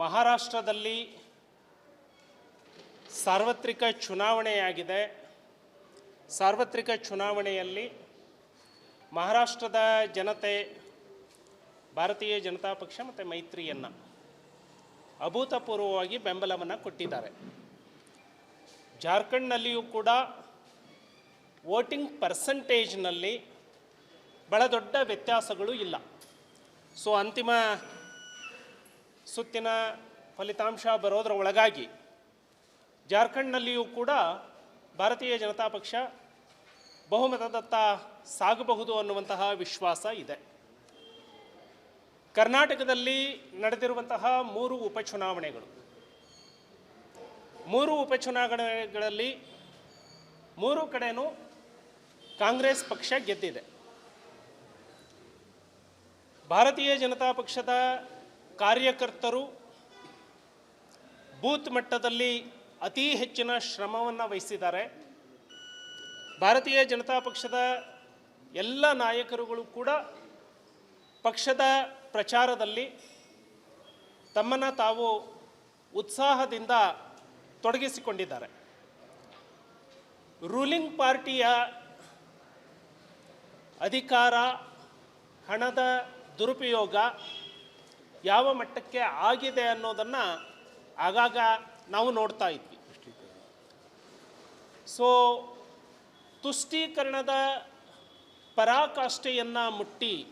ಮಹಾರಾಷ್ಟ್ರದಲ್ಲಿ ಸಾರ್ವತ್ರಿಕ ಚುನಾವಣೆಯಾಗಿದೆ. ಸಾರ್ವತ್ರಿಕ ಚುನಾವಣೆಯಲ್ಲಿ ಮಹಾರಾಷ್ಟ್ರದ ಜನತೆ, ಭಾರತೀಯ ಜನತಾ ಪಕ್ಷ ಮತ್ತು ಮೈತ್ರಿಯನ್ನು ಅಭೂತಪೂರ್ವವಾಗಿ ಬೆಂಬಲವನ್ನು ಕೊಟ್ಟಿದ್ದಾರೆ. ಜಾರ್ಖಂಡ್ನಲ್ಲಿಯೂ ಕೂಡ ವೋಟಿಂಗ್ ಪರ್ಸಂಟೇಜ್ನಲ್ಲಿ ಬಹಳ ದೊಡ್ಡ ವ್ಯತ್ಯಾಸಗಳು ಇಲ್ಲ. ಸೊ ಅಂತಿಮ ಸುತ್ತಿನ ಫಲಿತಾಂಶ ಬರೋದರ ಒಳಗಾಗಿ ಜಾರ್ಖಂಡ್ನಲ್ಲಿಯೂ ಕೂಡ ಭಾರತೀಯ ಜನತಾ ಪಕ್ಷ ಬಹುಮತದತ್ತ ಸಾಗಬಹುದು ಅನ್ನುವಂತಹ ವಿಶ್ವಾಸ ಇದೆ. ಕರ್ನಾಟಕದಲ್ಲಿ ನಡೆದಿರುವಂತಹ ಮೂರು ಉಪಚುನಾವಣೆಗಳು. ಮೂರು ಉಪಚುನಾವಣೆಗಳಲ್ಲಿ ಮೂರು ಕಡೆಯೂ ಕಾಂಗ್ರೆಸ್ ಪಕ್ಷ ಗೆದ್ದಿದೆ. ಭಾರತೀಯ ಜನತಾ ಪಕ್ಷದ ಕಾರ್ಯಕರ್ತರು ಬೂತ್ ಮಟ್ಟದಲ್ಲಿ ಅತಿ ಹೆಚ್ಚಿನ ಶ್ರಮವನ್ನು ವಹಿಸಿದ್ದಾರೆ. ಭಾರತೀಯ ಜನತಾ ಪಕ್ಷದ ಎಲ್ಲ ನಾಯಕರುಗಳು ಕೂಡ ಪಕ್ಷದ ಪ್ರಚಾರದಲ್ಲಿ ತಮ್ಮನ್ನು ತಾವು ಉತ್ಸಾಹದಿಂದ ತೊಡಗಿಸಿಕೊಂಡಿದ್ದಾರೆ. ರೂಲಿಂಗ್ ಪಾರ್ಟಿಯ ಅಧಿಕಾರ, ಹಣದ ದುರುಪಯೋಗ ಯಾವ ಮಟ್ಟಕ್ಕೆ ಆಗಿದೆ ಅನ್ನೋದನ್ನು ಆಗಾಗ ನಾವು ನೋಡ್ತಾ ಇದ್ವಿ. ಸೊ ತುಷ್ಟೀಕರಣದ ಪರಾಕಾಷ್ಠೆಯನ್ನು ಮುಟ್ಟಿ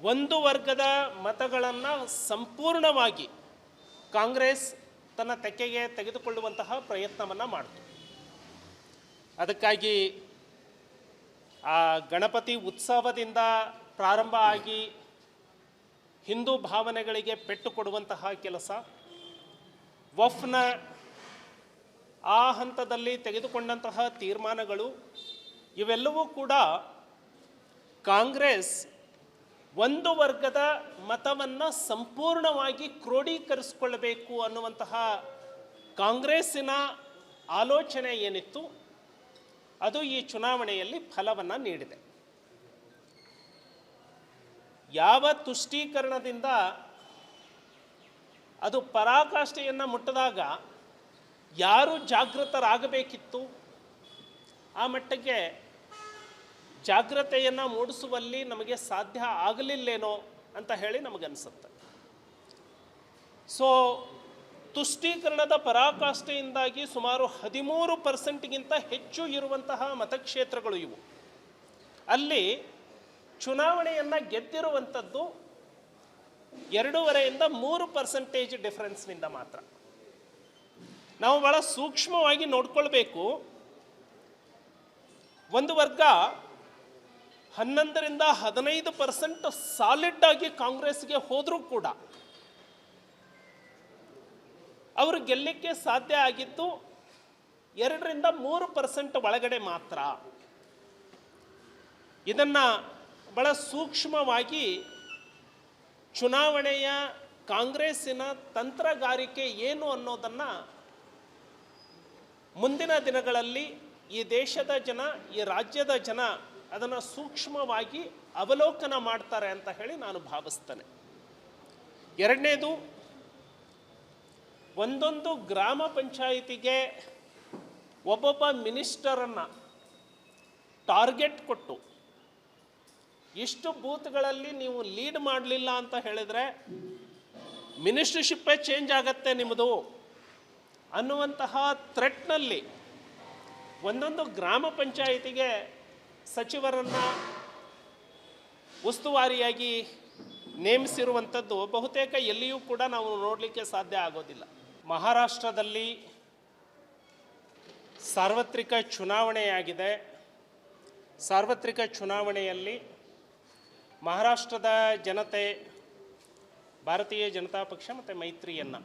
ಒಂದು ವರ್ಗದ ಮತಗಳನ್ನು ಸಂಪೂರ್ಣವಾಗಿ ಕಾಂಗ್ರೆಸ್ ತನ್ನ ತೆಕ್ಕೆಗೆ ತೆಗೆದುಕೊಳ್ಳುವಂತಹ ಪ್ರಯತ್ನವನ್ನು ಮಾಡಿತು. ಅದಕ್ಕಾಗಿ ಆ ಗಣಪತಿ ಉತ್ಸವದಿಂದ ಪ್ರಾರಂಭ ಆಗಿ ಹಿಂದೂ ಭಾವನೆಗಳಿಗೆ ಪೆಟ್ಟು ಕೊಡುವಂತಹ ಕೆಲಸ. ವಫ್ನ ಆ ಹಂತದಲ್ಲಿ ತೆಗೆದುಕೊಂಡಂತಹ ತೀರ್ಮಾನಗಳು, ಇವೆಲ್ಲವೂ ಕೂಡ ಕಾಂಗ್ರೆಸ್ ಒಂದು ವರ್ಗದ ಮತವನ್ನು ಸಂಪೂರ್ಣವಾಗಿ ಕ್ರೋಢೀಕರಿಸಿಕೊಳ್ಳಬೇಕು ಅನ್ನುವಂತಹ ಕಾಂಗ್ರೆಸ್ಸಿನ ಆಲೋಚನೆ ಏನಿತ್ತು, ಅದು ಈ ಚುನಾವಣೆಯಲ್ಲಿ ಫಲವನ್ನು ನೀಡಿದೆ. ಯಾವ ತುಷ್ಟೀಕರಣದಿಂದ ಅದು ಪರಾಕಾಷ್ಠೆಯನ್ನು ಮುಟ್ಟಿದಾಗ ಯಾರು ಜಾಗೃತರಾಗಬೇಕಿತ್ತು? ಆ ಮಟ್ಟಕ್ಕೆ ಜಾಗ್ರತೆಯನ್ನು ಮೂಡಿಸುವಲ್ಲಿ ನಮಗೆ ಸಾಧ್ಯ ಆಗಲಿಲ್ಲೇನೋ ಅಂತ ಹೇಳಿ ನಮಗನ್ಸುತ್ತೆ. ಸೊ ತುಷ್ಟೀಕರಣದ ಪರಾಕಾಷ್ಠೆಯಿಂದಾಗಿ ಸುಮಾರು ಹದಿಮೂರು ಪರ್ಸೆಂಟ್ಗಿಂತ ಹೆಚ್ಚು ಇರುವಂತಹ ಮತಕ್ಷೇತ್ರಗಳು ಇವು. ಅಲ್ಲಿ ಚುನಾವಣೆಯನ್ನು ಗೆದ್ದಿರುವಂಥದ್ದು ಎರಡೂವರೆಯಿಂದ ಮೂರು ಪರ್ಸೆಂಟೇಜ್ ಡಿಫ್ರೆನ್ಸ್ನಿಂದ ಮಾತ್ರ. ನಾವು ಭಾಳ ಸೂಕ್ಷ್ಮವಾಗಿ ನೋಡ್ಕೊಳ್ಬೇಕು. ಒಂದು ವರ್ಗ ಹನ್ನೊಂದರಿಂದ ಹದಿನೈದು ಪರ್ಸೆಂಟ್ ಸಾಲಿಡ್ ಆಗಿ ಕಾಂಗ್ರೆಸ್ಗೆ ಹೋದರೂ ಕೂಡ ಅವರು ಗೆಲ್ಲಕ್ಕೆ ಸಾಧ್ಯ ಆಗಿದ್ದು ಎರಡರಿಂದ ಮೂರು ಪರ್ಸೆಂಟ್ ಒಳಗಡೆ ಮಾತ್ರ. ಇದನ್ನು ಬಹಳ ಸೂಕ್ಷ್ಮವಾಗಿ ಚುನಾವಣೆಯ ಕಾಂಗ್ರೆಸ್ಸಿನ ತಂತ್ರಗಾರಿಕೆ ಏನು ಅನ್ನೋದನ್ನು ಮುಂದಿನ ದಿನಗಳಲ್ಲಿ ಈ ದೇಶದ ಜನ, ಈ ರಾಜ್ಯದ ಜನ ಅದನ್ನು ಸೂಕ್ಷ್ಮವಾಗಿ ಅವಲೋಕನ ಮಾಡ್ತಾರೆ ಅಂತ ಹೇಳಿ ನಾನು ಭಾವಿಸ್ತೇನೆ. ಎರಡನೇದು, ಒಂದೊಂದು ಗ್ರಾಮ ಪಂಚಾಯಿತಿಗೆ ಒಬ್ಬೊಬ್ಬ ಮಿನಿಸ್ಟರನ್ನು ಟಾರ್ಗೆಟ್ ಕೊಟ್ಟು ಇಷ್ಟು ಬೂತ್ಗಳಲ್ಲಿ ನೀವು ಲೀಡ್ ಮಾಡಲಿಲ್ಲ ಅಂತ ಹೇಳಿದರೆ ಮಿನಿಸ್ಟ್ರಿಶಿಪ್ಪೇ ಚೇಂಜ್ ಆಗತ್ತೆ ನಿಮ್ಮದು ಅನ್ನುವಂತಹ ಥ್ರೆಟ್ನಲ್ಲಿ ಒಂದೊಂದು ಗ್ರಾಮ ಪಂಚಾಯಿತಿಗೆ ಸಚಿವರನ್ನು ಉಸ್ತುವಾರಿಯಾಗಿ ನೇಮಿಸಿರುವಂಥದ್ದು ಬಹುತೇಕ ಎಲ್ಲಿಯೂ ಕೂಡ ನಾವು ನೋಡಲಿಕ್ಕೆ ಸಾಧ್ಯ ಆಗೋದಿಲ್ಲ. ಮಹಾರಾಷ್ಟ್ರದಲ್ಲಿ ಸಾರ್ವತ್ರಿಕ ಚುನಾವಣೆಯಾಗಿದೆ. ಸಾರ್ವತ್ರಿಕ ಚುನಾವಣೆಯಲ್ಲಿ ಮಹಾರಾಷ್ಟ್ರದ ಜನತೆ, ಭಾರತೀಯ ಜನತಾ ಪಕ್ಷ ಮತ್ತು ಮೈತ್ರಿಯನ್ನು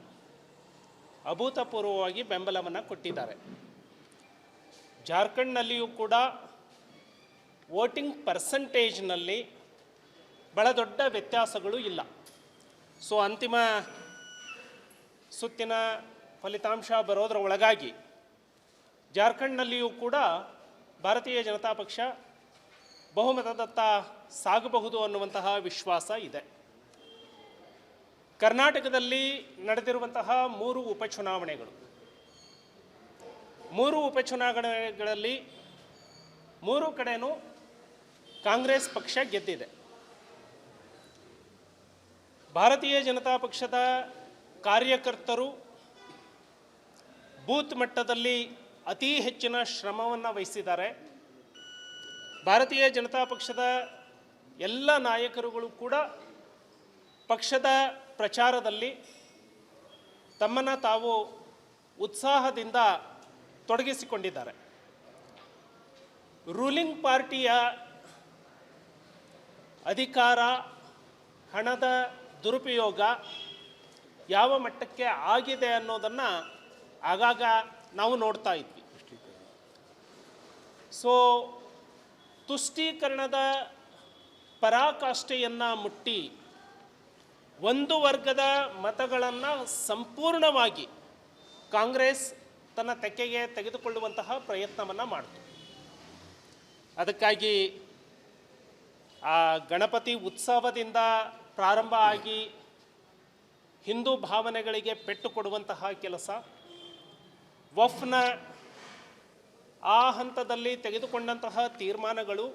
ಅಭೂತಪೂರ್ವವಾಗಿ ಬೆಂಬಲವನ್ನು ಕೊಟ್ಟಿದ್ದಾರೆ. ಜಾರ್ಖಂಡ್ನಲ್ಲಿಯೂ ಕೂಡ ವೋಟಿಂಗ್ ಪರ್ಸಂಟೇಜ್ನಲ್ಲಿ ಬಹಳ ದೊಡ್ಡ ವ್ಯತ್ಯಾಸಗಳು ಇಲ್ಲ. ಸೊ ಅಂತಿಮ ಸುತ್ತಿನ ಫಲಿತಾಂಶ ಬರೋದರ ಒಳಗಾಗಿ ಜಾರ್ಖಂಡ್ನಲ್ಲಿಯೂ ಕೂಡ ಭಾರತೀಯ ಜನತಾ ಪಕ್ಷ ಬಹುಮತದತ್ತ ಸಾಗಬಹುದು ಅನ್ನುವಂತಹ ವಿಶ್ವಾಸ ಇದೆ. ಕರ್ನಾಟಕದಲ್ಲಿ ನಡೆದಿರುವಂತಹ ಮೂರು ಉಪಚುನಾವಣೆಗಳು. ಮೂರು ಉಪಚುನಾವಣೆಗಳಲ್ಲಿ ಮೂರು ಕಡೆನೂ ಕಾಂಗ್ರೆಸ್ ಪಕ್ಷ ಗೆದ್ದಿದೆ. ಭಾರತೀಯ ಜನತಾ ಪಕ್ಷದ ಕಾರ್ಯಕರ್ತರು ಬೂತ್ ಮಟ್ಟದಲ್ಲಿ ಅತಿ ಹೆಚ್ಚಿನ ಶ್ರಮವನ್ನು ವಹಿಸಿದ್ದಾರೆ. ಭಾರತೀಯ ಜನತಾ ಪಕ್ಷದ ಎಲ್ಲ ನಾಯಕರುಗಳು ಕೂಡ ಪಕ್ಷದ ಪ್ರಚಾರದಲ್ಲಿ ತಮ್ಮನ್ನು ತಾವು ಉತ್ಸಾಹದಿಂದ ತೊಡಗಿಸಿಕೊಂಡಿದ್ದಾರೆ. ರೂಲಿಂಗ್ ಪಾರ್ಟಿಯ ಅಧಿಕಾರ, ಹಣದ ದುರುಪಯೋಗ ಯಾವ ಮಟ್ಟಕ್ಕೆ ಆಗಿದೆ ಅನ್ನೋದನ್ನು ಆಗಾಗ ನಾವು ನೋಡ್ತಾ ಇದ್ವಿ. ಸೊ ತುಷ್ಟೀಕರಣದ ಪರಾಕಾಷ್ಠೆಯನ್ನು ಮುಟ್ಟಿ ಒಂದು ವರ್ಗದ ಮತಗಳನ್ನು ಸಂಪೂರ್ಣವಾಗಿ ಕಾಂಗ್ರೆಸ್ ತನ್ನ ತೆಕ್ಕೆಗೆ ತೆಗೆದುಕೊಳ್ಳುವಂತಹ ಪ್ರಯತ್ನವನ್ನು ಮಾಡಿತು. ಅದಕ್ಕಾಗಿ ಆ ಗಣಪತಿ ಉತ್ಸವದಿಂದ ಪ್ರಾರಂಭ ಆಗಿ ಹಿಂದೂ ಭಾವನೆಗಳಿಗೆ ಪೆಟ್ಟು ಕೊಡುವಂತಹ ಕೆಲಸ, ವಫ್ನ ಆ ಹಂತದಲ್ಲಿ ತೆಗೆದುಕೊಂಡಂತಹ ತೀರ್ಮಾನಗಳು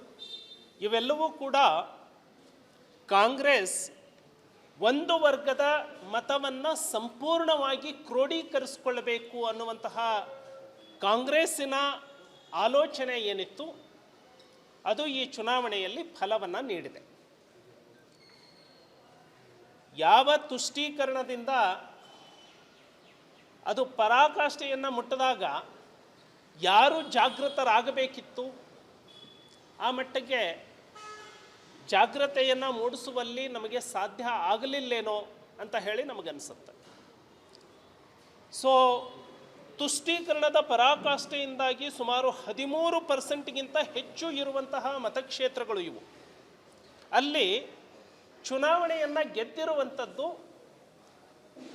ಇವೆಲ್ಲವೂ ಕೂಡ ಕಾಂಗ್ರೆಸ್ ಒಂದು ವರ್ಗದ ಮತವನ್ನು ಸಂಪೂರ್ಣವಾಗಿ ಕ್ರೋಢೀಕರಿಸಿಕೊಳ್ಳಬೇಕು ಅನ್ನುವಂತಹ ಕಾಂಗ್ರೆಸ್ಸಿನ ಆಲೋಚನೆ ಏನಿತ್ತು, ಅದು ಈ ಚುನಾವಣೆಯಲ್ಲಿ ಫಲವನ್ನು ನೀಡಿದೆ. ಯಾವ ತುಷ್ಟೀಕರಣದಿಂದ ಅದು ಪರಾಕಾಷ್ಠೆಯನ್ನು ಮುಟ್ಟಿದಾಗ ಯಾರು ಜಾಗೃತರಾಗಬೇಕಿತ್ತು, ಆ ಮಟ್ಟಕ್ಕೆ ಜಾಗ್ರತೆಯನ್ನು ಮೂಡಿಸುವಲ್ಲಿ ನಮಗೆ ಸಾಧ್ಯ ಆಗಲಿಲ್ಲೇನೋ ಅಂತ ಹೇಳಿ ನಮಗನ್ಸುತ್ತೆ. ಸೊ ತುಷ್ಟೀಕರಣದ ಪರಾಕಾಷ್ಠೆಯಿಂದಾಗಿ ಸುಮಾರು ಹದಿಮೂರು ಪರ್ಸೆಂಟ್ಗಿಂತ ಹೆಚ್ಚು ಇರುವಂತಹ ಮತಕ್ಷೇತ್ರಗಳು ಇವು. ಅಲ್ಲಿ ಚುನಾವಣೆಯನ್ನು ಗೆದ್ದಿರುವಂಥದ್ದು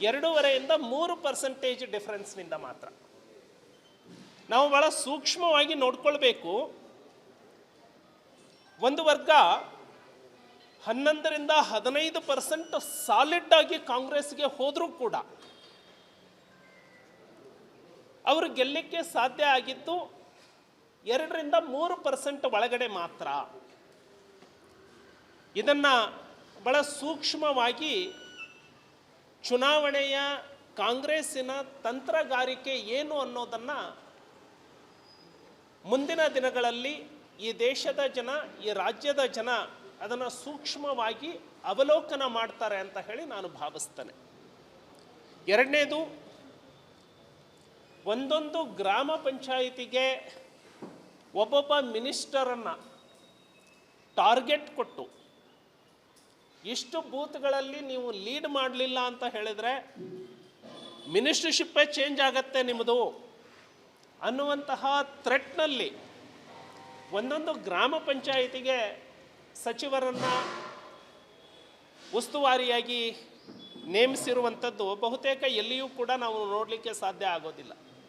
ಎರಡೂವರೆಯಿಂದ ಮೂರು ಪರ್ಸೆಂಟೇಜ್ ಡಿಫ್ರೆನ್ಸ್ನಿಂದ ಮಾತ್ರ. ನಾವು ಭಾಳ ಸೂಕ್ಷ್ಮವಾಗಿ ನೋಡ್ಕೊಳ್ಬೇಕು. ಒಂದು ವರ್ಗ ಹನ್ನೊಂದರಿಂದ ಹದಿನೈದು ಪರ್ಸೆಂಟ್ ಸಾಲಿಡ್ ಆಗಿ ಕಾಂಗ್ರೆಸ್ಗೆ ಹೋದರೂ ಕೂಡ ಅವರು ಗೆಲ್ಲಕ್ಕೆ ಸಾಧ್ಯ ಆಗಿದ್ದು ಎರಡರಿಂದ ಮೂರು ಪರ್ಸೆಂಟ್ ಒಳಗಡೆ ಮಾತ್ರ. ಇದನ್ನು ಬಹಳ ಸೂಕ್ಷ್ಮವಾಗಿ ಚುನಾವಣೆಯ ಕಾಂಗ್ರೆಸ್ಸಿನ ತಂತ್ರಗಾರಿಕೆ ಏನು ಅನ್ನೋದನ್ನು ಮುಂದಿನ ದಿನಗಳಲ್ಲಿ ಈ ದೇಶದ ಜನ, ಈ ರಾಜ್ಯದ ಜನ ಅದನ್ನು ಸೂಕ್ಷ್ಮವಾಗಿ ಅವಲೋಕನ ಮಾಡ್ತಾರೆ ಅಂತ ಹೇಳಿ ನಾನು ಭಾವಿಸ್ತೇನೆ. ಎರಡನೇದು, ಒಂದೊಂದು ಗ್ರಾಮ ಪಂಚಾಯಿತಿಗೆ ಒಬ್ಬೊಬ್ಬ ಮಿನಿಸ್ಟರನ್ನು ಟಾರ್ಗೆಟ್ ಕೊಟ್ಟು ಇಷ್ಟು ಬೂತ್ಗಳಲ್ಲಿ ನೀವು ಲೀಡ್ ಮಾಡಲಿಲ್ಲ ಅಂತ ಹೇಳಿದರೆ ಮಿನಿಸ್ಟ್ರಿಶಿಪ್ಪೇ ಚೇಂಜ್ ಆಗತ್ತೆ ನಿಮ್ಮದು. ಅನ್ನುವಂತಹ ಥ್ರೆಟ್ನಲ್ಲಿ ಒಂದೊಂದು ಗ್ರಾಮ ಪಂಚಾಯಿತಿಗೆ ಸಚಿವರನ್ನು ಉಸ್ತುವಾರಿಯಾಗಿ ನೇಮಿಸಿರುವಂಥದ್ದು ಬಹುತೇಕ ಎಲ್ಲಿಯೂ ಕೂಡ ನಾವು ನೋಡಲಿಕ್ಕೆ ಸಾಧ್ಯ ಆಗೋದಿಲ್ಲ.